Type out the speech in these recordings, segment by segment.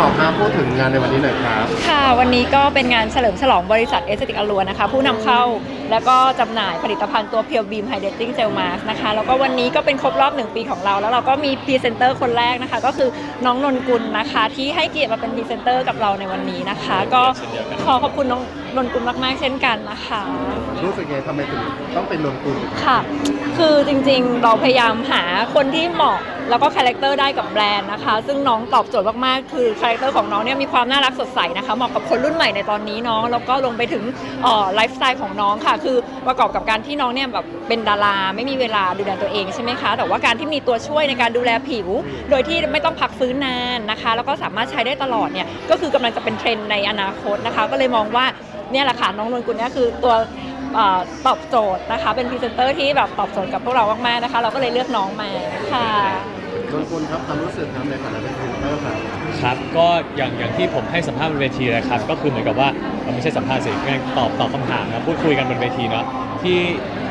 ขอครับพูดถึงงานในวันนี้หน่อยครับ ค่ะ วันนี้ก็เป็นงานเฉลิมฉลองบริษัทเอสติกอลัวนะคะ ผู้นำเข้าแล้วก็จำหน่ายผลิตภัณฑ์ตัวเพียวบีมไฮเดรติ้งเจลมาสนะคะ แล้วก็วันนี้ก็เป็นครบรอบ 1 ปีของเรา แล้วเราก็มีพรีเซนเตอร์คนแรกนะคะ ก็คือน้องนนกุลนะคะ ที่ให้เกียรติมาเป็นพรีเซนเตอร์กับเราในวันนี้นะคะ ก็ขอขอบคุณน้อง นนกุลมากๆเช่นกันนะคะ รู้สึกไงทำไมถึงต้องเป็นนนกุลค่ะ คือจริงๆ เราพยายามหาคนที่เหมาะแล้วก็คาแรคเตอร์ได้กับแบรนด์นะคะ ซึ่งน้องตอบโจทย์มากๆ คือคาแรคเตอร์ของน้องเนี่ยมีความน่ารักสดใสนะคะ เหมาะกับคนรุ่นใหม่ในตอนนี้น้องแล้วก็ลงไปถึงไลฟ์สไตล์ของน้องค่ะ คือประกอบกับการที่น้องเนี่ยแบบเป็นดารา ไม่มีเวลาดูแลตัวเองใช่ไหมคะ แต่ว่าการที่มีตัวช่วยในการดูแลผิว โดยที่ไม่ต้องพักฟื้นนานนะคะ แล้วก็สามารถใช้ได้ตลอดเนี่ย ก็คือกำลังจะเป็นเทรนด์ในอนาคตนะคะ ก็เลยมองว่าเนี่ยแหละค่ะน้องนนกุลเนี่ยคือตัวเอ่อตอบโจทย์นะคะ เป็นพรีเซนเตอร์ที่แบบตอบโจทย์กับพวกเรามากๆนะคะ เราก็เลยเลือกน้องมาค่ะนนกุลครับความรู้สึกครับในฐานะเป็นพรีเซนเตอร์ครับครับก็อย่างอย่างที่ผมให้สัมภาษณ์บนเวทีเลยครับ ก็คือเหมือนกับว่าเอ่อไม่ใช่สัมภาษณ์สิงั้นตอบตอบคำถามนะพูดคุยกันบนเวทีเนาะที่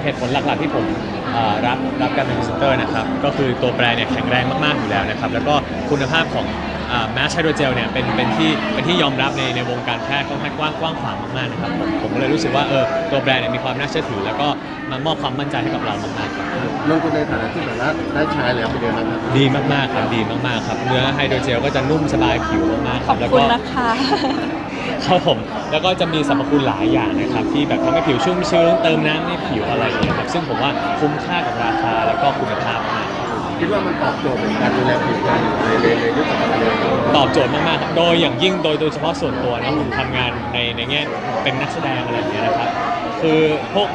เหตุผลหลักๆที่ผมเอ่อรับรับการเป็นพรีเซนเตอร์นะครับก็คือตัวแบรนด์เนี่ยแข็งแรงมากๆอยู่แล้วนะครับแล้วก็คุณภาพของ แมสไฮโดรเจลเนี่ยเป็นเป็นที่เป็นที่ยอมรับในในวงการแพทย์ค่อนข้างกว้างกว้างขวางมากๆนะครับผมผมก็เลยรู้สึกว่าเออตัวแบรนด์เนี่ยมีความน่าเชื่อถือ แล้วก็มามอบความมั่นใจให้กับเรามากๆครับนนกุลในฐานะที่แบบว่าได้ใช้แล้วเป็นยังไงบ้างครับดีมากๆครับดีมากๆครับเนื้อไฮโดรเจลก็จะนุ่มสบายผิวมากๆขครัอบบแล้วคุณก็นะคะ ครับผมแล้วก็จะมีสรรพคุณหลายอย่างนะครับ ที่แบบทำให้ผิวชุ่มชื้นเติมน้ำให้ผิวอะไรอย่างเงี้ยครับซึ่งผมว่าคุ้มค่ากับราคาแล้วก็คุณภาพมาก คิดว่ามันตอบโจทย์ในการดูแลผิวการในในในยุคปัจจุบันเลยตอบโจทย์มากๆครับโดยอย่างยิ่งโดยโดยเฉพาะส่วนตัวนะผมทำงานในในแง่เป็นนักแสดงอะไรอย่างเงี้ยนะครับ คือพวก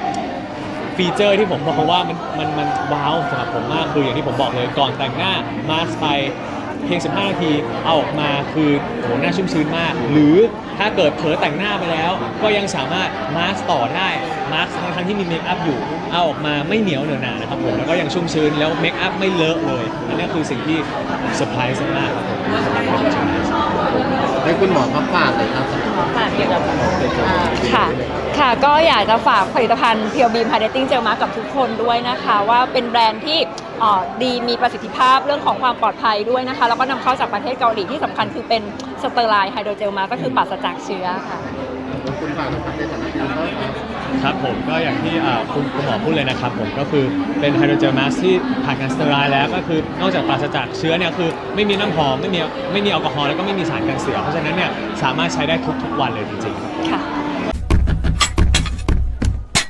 ฟีเจอร์ที่ผมบอกว่ามันมันมันว้าวสำหรับผมมากคืออย่างที่ผมบอกเลยก่อนแต่งหน้ามาสไปเพียง 15 นาทีเอาออกมาคือโหหน้าชุ่มชื้นมาก หรือ ถ้าเกิดเผลอแต่งหน้าไปแล้ว ก็ยังสามารถมาสต่อได้มาสทั้งทั้งที่มีเมคอัพอยู่ เอาออกมาไม่เหนียวเหนอะหนานะครับผมแล้วก็ยังชุ่มชื้นแล้วเมคอัพไม่เลอะเลยอันนี้คือสิ่งที่เซอร์ไพรส์มากครับผมสำหรับผมใช่ไหมให้คุณหมอพักฝากเลยครับค่ะ ค่ะก็อยากจะฝากผลิตภัณฑ์เพียวบีมไฮเดรติ้งเจลมากับทุกคนด้วยนะคะ ว่าเป็นแบรนด์ที่ เอ่อดีมีประสิทธิภาพเรื่องของความปลอดภัยด้วยนะคะ แล้วก็นำเข้าจากประเทศเกาหลีที่สำคัญคือเป็นสเตอร์ไลน์ไฮโดรเจลมาก็คือปราศจากเชื้อค่ะนนกุลฝากนะครับในฐานะพรีเซนเตอร์ครับครับผมก็อย่างที่อ่าคุณคุณหมอพูดเลยนะครับผมก็คือเป็นไฮโดรเจลมาสที่ผ่านการสเตอร์ไลน์แล้วก็คือนอกจากปราศจากเชื้อเนี่ยคือไม่มีน้ำหอมไม่มีไม่มีแอลกอฮอล์แล้วก็ไม่มีสารกันเสียเพราะฉะนั้นเนี่ยสามารถใช้ได้ทุกๆวันเลยจริงๆ ค่ะ